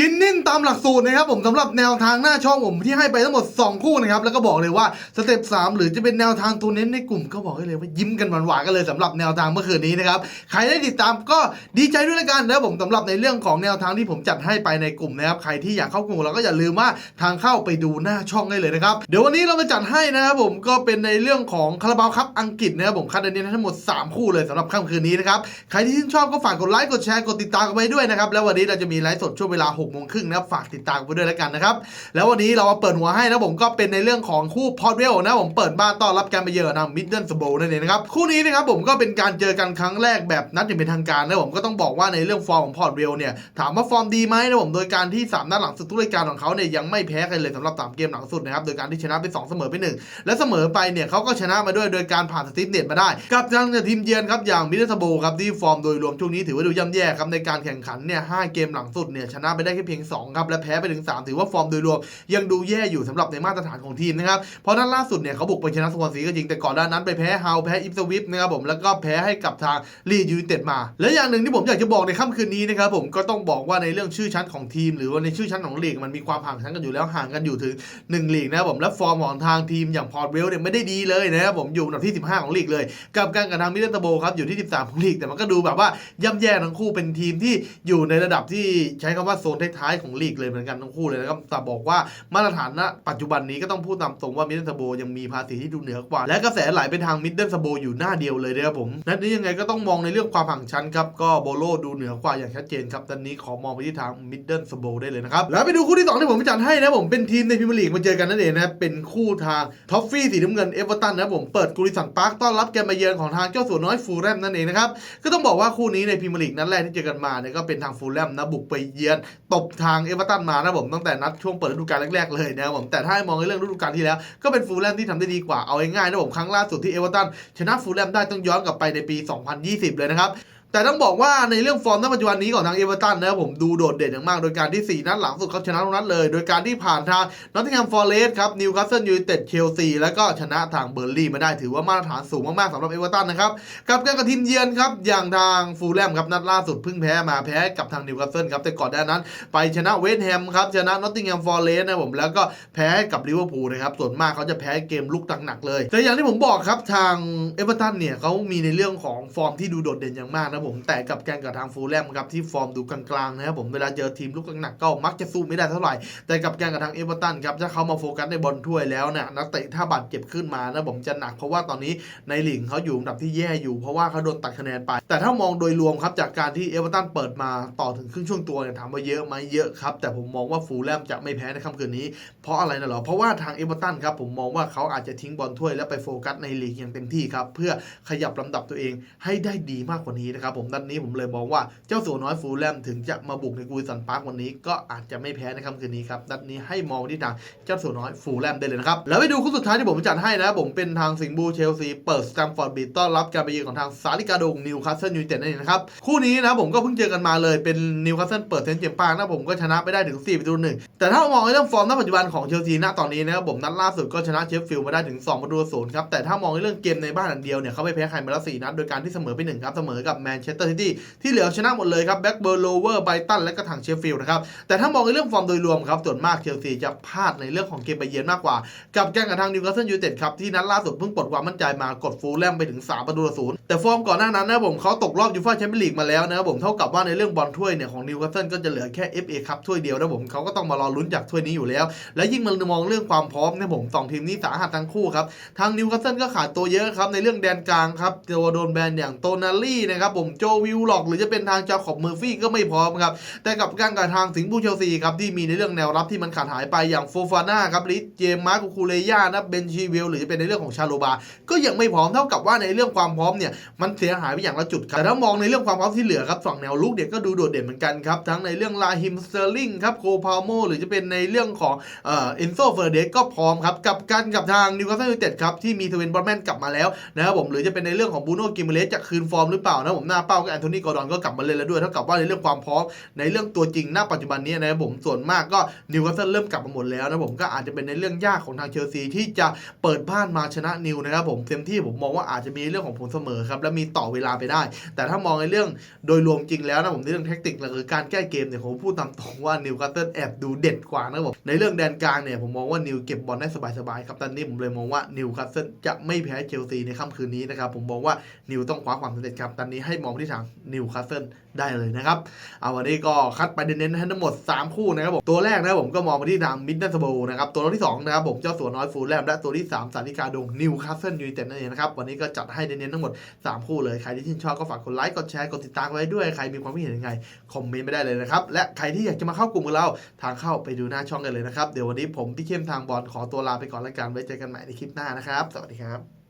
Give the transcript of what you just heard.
กินนิ่งตามหลักสูตรนะครับผมสำหรับแนวทางหน้าช่องผมที่ให้ไปทั้งหมด 2 คู่นะครับแล้วก็บอกเลยว่าสเต็ป3หรือจะเป็นแนวทางตัวเน้นในกลุ่มก็บอกให้เลยว่ายิ้มกันหวานๆกันเลยสำหรับแนวทางเมื่อคืนนี้นะครับใครได้ติดตามก็ดีใจด้วยละกันนะผมสำหรับในเรื่องของแนวทางที่ผมจัดให้ไปในกลุ่มนะครับใครที่อยากเข้ากลุ่มเราก็อย่าลืมว่าทางเข้าไปดูหน้าช่องได้เลยนะครับเดี๋ยววันนี้เรามาจัดให้นะครับผมก็เป็นในเรื่องของคาราบาวครับอังกฤษนะครับผมคัดเน้นทั้งหมด 3 คู่เลยสำหรับค่ำคืนนี้นะครับใครที่ชื่นชอบก็ฝากกดไลค์กดแชร์กดติดตามกันไว้ด้วยนะครับแล้ววันนี้เราจะมีไลฟ์สดช่วงเวลา6โมงครึ่งนะครับฝากติดตามไว้ด้วยแล้วกันนะครับแล้ววันนี้เรามาเปิดหัวให้นะผมก็เป็นในเรื่องของคู่พอดเวลนะผมเปิดบ้านต้อนรับการไปเยือนทางมิดเดิลสโบนั่นเองนะครับคู่นี้นะครับผมก็เป็นการเจอกันครั้งแรกแบบนัดอย่างเป็นทางการนะผมก็ต้องบอกว่าในเรื่องฟอร์มของพอดเวลเนี่ยถามว่าฟอร์มดีไหมนะผมโดยการที่สามนัดหลังสุดทุกรายการของเขาเนี่ยยังไม่แพ้ใครเลยสำหรับสามเกมหลังสุดนะครับโดยการที่ชนะไปสองเสมอไปหนึ่งและเสมอไปเนี่ยเขาก็ชนะมาด้วยโดยการผ่านสตีฟเน็ตมาได้กับทางทีมเยือนครับอย่างมิดเดิลสโบครับที่ฟอร์มโดยรวมช่วงนี้ถือว่าดูย่ำแย่ครับในการแข่งขันเนี่ยห้าเกมหลังสุดเนี่ยชนะไปได้แค่เพียง 2 ครับ และแพ้ไปถึง 3 ถือว่าฟอร์มโดยรวม ยังดูแย่อยู่สำหรับในมาตรฐานของทีมนะครับ เพราะนั้นล่าสุดเนี่ยเขาบุกไปชนะสควอนซีก็จริงแต่ก่อนหน้านั้นไปแพ้ฮาวแพ้อิฟสวิฟนะครับผมแล้วก็แพ้ให้กับทางลียูไนเต็ดมา และอย่างหนึ่งที่ผมอยากจะบอกในค่ำคืนนี้นะครับผมก็ต้องบอกว่าในเรื่องชื่อชั้นของทีม หรือว่าในชื่อชั้นของลีกมันมีความห่างชั้นกันอยู่แล้วห่างกันอยู่ถึง1ลีกนะครับผมและฟอร์มของทางทีมอย่างพอร์ตเวลเนี่ยไม่ได้ดีเลยนะครับผมอยู่อันดับที่ 15 ของลีกเลย กับการกับทางมิเดิลตโบครับอยู่ที่ 13 ของลีกแต่มันก็ดูแบบว่าย่ำแย่ทั้งคู่เป็นทีมที่อยู่ในระดับที่ใช้คำว่าโซนท้ายๆของลีกเลยเหมือนกันทั้งคู่เลยนะครับแต่บอกว่ามาตรฐานณปัจจุบันนี้ก็ต้องพูดตามตรงว่ามิดเดิลตโบยังมีภาษีที่ดูเหนือกว่า และกระแสไหลไปทางมิดเดิลตโบอยู่หน้าเดียวเลยนะครับผมนัดนี้ยังไงก็ต้องมองในเรื่องความห่างชั้นครับก็โบโลดูเหนือกว่าอย่างชัดเจนครับตอนนี้ขอมองไปที่ทางมิดเดิลตโบได้เลยนะครับแล้วไปดูคู่ที่สองที่ผมจัดให้นะผมเป็นทีมในพรีเมียร์ลีกมาเจอกันนั่นเองนะเป็นคู่ทางท็อฟฟี่สีน้ำเงินเอเวอร์ตันนะผมเปิดกุริสันพาร์คต้อนรับแกมมาเยือนของทางเจ้าสัวน้อยฟูลแรมนั่นเองนะครับก็ต้องบอกว่าคู่นี้ในพรีเมียร์ลีกนัดแรกที่เจอกันมาเนี่ยก็เป็นทางฟูลแลมนะบุกไปเยือนตบทางเอเวอร์ตันมานะผมตั้งแต่นัดช่วงเปิดฤดูกาลแรกๆเลยนะครับผมแต่ถ้าให้มองในเรื่องฤดูกาลที่แล้ว ก็เป็นฟูลแลมที่ทำได้ดีกว่าเอาง่ายๆนะผมครั้งล่าสุดที่เอเวอร์ตันชนะฟูลแลมได้ต้องย้อนกลับไปในปี 2020 เลยนะครับ แต่ต้องบอกว่าในเรื่องฟอร์มณปัจจุบันนี้ของทางเอเวอร์ตันนะครับผมดูโดดเด่นอย่างมาก โดยการที่ 4 นัดหลังสุดเขาชนะทุกนัดเลย โดยการที่ผ่านทางนอตติงแฮมฟอร์เรสต์ครับนิวคาสเซิลยูไนเต็ดเชลซีแล้วก็ชนะทางเบอร์ลี่มาได้ถือว่ามาตรฐานสูงมากๆสำหรับเอเวอร์ตันนะครับกับการกระทีมเยือนครับอย่างทางฟูลแลมครับนัดล่าสุดเพิ่งแพ้มาแพ้กับทางนิวคาสเซิลครับแต่ก่อนหน้านั้น ไปชนะเวสต์แฮมครับชนะนอตติงแฮมฟอร์เรสต์นะผมแล้วก็แพ้กับลิเวอร์พูลนะครับส่วนมากเขาจะแพ้เกมลุกหนักๆเลย แต่อย่างที่ผมบอกครับทางเอเวอร์ตันเนี่ยเขามีในเรื่องของฟอร์มที่ดูโดดเด่นอย่างมากนะผมแต่กับแการกับทางฟูลแลมครับที่ฟอร์มดูกลางๆนะครับผมเวลาเจอทีมลุกหนักก็มักจะสู้ไม่ได้เท่าไหร่ แต่กับแการกับทางเอเวอร์ตันครับถ้าเขามาโฟกัสในบอลถ้วยแล้วเนี่ยนักเตะถ้าบาดเจ็บขึ้นมานะผมจะหนักเพราะว่าตอนนี้ในหลีกเขาอยู่อันดับที่แย่อยู่เพราะว่าเขาโดนตัดคะแนนไป แต่ถ้ามองโดยรวมครับจากการที่เอเวอร์ตันเปิดมาต่อถึงครึ่งช่วงตัวเนี่ยถามว่าเยอะไหมเยอะครับแต่ผมมองว่าฟูลแลมจะไม่แพ้ในค่ำคืนนี้ เพราะอะไรนะหรอเพราะว่าทางเอเวอร์ตันครับผมมองว่าเขาอาจจะทิ้งบอลถ้วยแล้วไปโฟกัสในลีกอย่างเต็มที่ครับเพื่อขยับลำดับตัวเองให้ได้ดีมากกว่านี้นะครับผมด้านนี้ผมเลยมองว่าเจ้าสัวน้อยฟูลแลมถึงจะมาบุกในกูสันพาร์ควันนี้ ก็อาจจะไม่แพ้ในค่ำคืนนี้ครับนัดนี้ให้มองที่ทางเจ้าสัวน้อยฟูลแลมได้เลยนะครับแล้วไปดูคู่สุดท้ายที่ผมจัดให้นะผมเป็นทางสิงห์บูเชลซีเปิดสแตมฟอร์ดบีต้อนรับการไปเยือนของทางซาลิกาโดงนิวคาสเซิลยูไนเต็ดนั่นเองนะครับคู่นี้นะผมก็เพิ่งเจอกันมาเลยเป็นนิวคาสเซิลเปิดเซนเจมปาร์คนะผมก็ชนะไปได้ถึง4ประตูหนึ่งแต่ถ้ามองในเรื่องฟอร์มณปัจจุบันของเชลซีณตอนนี้นะครับผมนัดล่าสุดก็ชนะเชฟฟิลด์มาได้ถึง2ประตูศูนย์ครับแต่ถ้ามองในเรื่องเกมในบ้านอันเดียวเนี่ยเขาไม่แพ้ใครมาแล้ว4นัดโดยการที่เสมอไปหนึ่งครับเสมอกับแมนเชสเตอร์ซิตี้ที่เหลือชนะหมดเลยครับแบ็กเบอร์โลเวอร์ไบตันและก็ทางเชฟฟิลด์นะครับแต่ถ้ามองในเรื่องฟอร์มโดยรวมครับส่วนมากเชลซีจะพลาดในเรื่องของเกมไปเยือนมากกว่า กับแกงกับทางนิวคาสเซิลยูไนเต็ดครับที่นัดล่าสุดเพิ่งปลดความมั่นใจมากดฟูลแลมไปถึง3ประตูต่อศูนย์แต่ฟอร์มก่อนหน้านั้นนะผมเขาตกรอบยูฟ่าแชมเปี้ยนลีกมาแล้วนะครับผมเท่ากับว่าในเรื่องบอลถ้วยเนี่ยของนิวคาสเซิลก็จะเหลือแค่ FA คัพถ้วยเดียวนะผมเขาก็ต้องมารอลุ้นจากถ้วยนี้อยู่แล้ว และยิ่งมันมองเรื่องความพร้อมนี่ยผมสองทีมนี้สาหัสทั้งคู่ครับทางนิวคาสเซิลก็ขาดตัวเยอะครับในเรื่องแดนกลางครับตัวโดนแบนอย่างโตนาลี่นะครับผมโจวิลล็อก หรือจะเป็นทางจาขอบเมอร์ฟี่ก็ไม่พร้อมครับ แต่กับการกับทางสิงห์บูเชลซีครับที่มีในเรื่องแนวรับที่มันขาดหายไปอย่างโฟฟาน่าครับลิสเจมมาร์คคูเลย่านะเบนชีวิลหรือจะเป็นในเรื่องของชาโลบา ก็ยังไม่พร้อมเท่ากับว่าในเรื่องความพร้อมเนี่ยมันเสียหายไปอย่างละจุดครับแต่ถ้ามองในเรื่องความพร้อมที่เหลือครับฝั่งแนวลุกเนี่ยก็ดูโดดเด่นเหมือนกันครับทั้งในเรื่องลาฮิมสเตอร์ลิงครับโคพาโมหรือจะเป็นในเรื่องของเอ่อเอนโซเฟอร์เดสก็พร้อมครับกับกันกับทางนิวคาสเซิลยูไนเต็ดครับที่มีทเวนบอลแมนกลับมาแล้วนะครับผมหรือจะเป็นในเรื่องของบูโน่กิมเลสจะคืนฟอร์มหรือเปล่านะผมนน้าเป้าก็แอนโทนีกอร์ดอนก็กลับมาเล่นแล้วด้วยเท่ากับว่าในเรื่องความพร้อมในเรื่องตัวจริงณปัจจุบันนี้นะครับผมส่วนมากก็นิวคาสเซิลเริ่มกลับมาหมดแล้วนะผมก็อาจจะเป็นในเรื่องยากของทางเชลซีที่จะเปิดบ้านมาชนะนิวนะครับผมเต็มที่ผมมองว่าอาจจะมีเรื่องของผลเสมอครับและมีต่อเวลาไปได้ แต่ถ้ามองในเรื่องโดยรวมจริงแล้วนะผมในเรื่องแท็กติกหรือการแก้เกมเนี่ยผมพูดตามตรงว่านิวคาสเซิลแอบดูเด็ดกว่านะครับผมในเรื่องแดนกลางเนี่ยผมมองว่านิวเก็บบอลได้สบายๆครับตอนนี้ผมเลยมองว่านิวคาสเซิลจะไม่แพ้เชลซีในค่ำคืนนี้นะครับผมมองว่านิวต้องคว้าความสำเร็จครับตอนนี้ให้มองที่ทางนิวคาสเซิลได้เลยนะครับเอาวันนี้ก็คัดไปเน้นๆให้ทั้งหมด 3 คู่นะครับผมตัวแรกนะครับผมก็มองไปที่ทางมิดเดิลสโบนะครับตัวที่สองนะครับผมเจ้าสัวน้อยฟูลแลมและตัวที่สามสาริกาดงนิวคาสเซิลยูไนเต็ดนั่นเองนะครับวันนี้ก็จัดให้เน้นๆทั้งหมด 3 คู่เลยใครที่ชื่นชอบก็ฝากกดไลค์กดแชร์กดติดตามไว้ด้วยใครมีความคิดเห็นยังไงคอมเมนต์ไม่ได้เลยนะครับและใครที่อยากจะมาเข้ากลุ่มกับเราทางเข้าไปดูหน้าช่องกันเลยนะครับเดี๋ยววันนี้ผมพี่เข้มทางบอลขอตัวลาไปก่อนแล้วกันไว้เจอกันใหม่ในคลิปหน้านะครับ สวัสดีครับ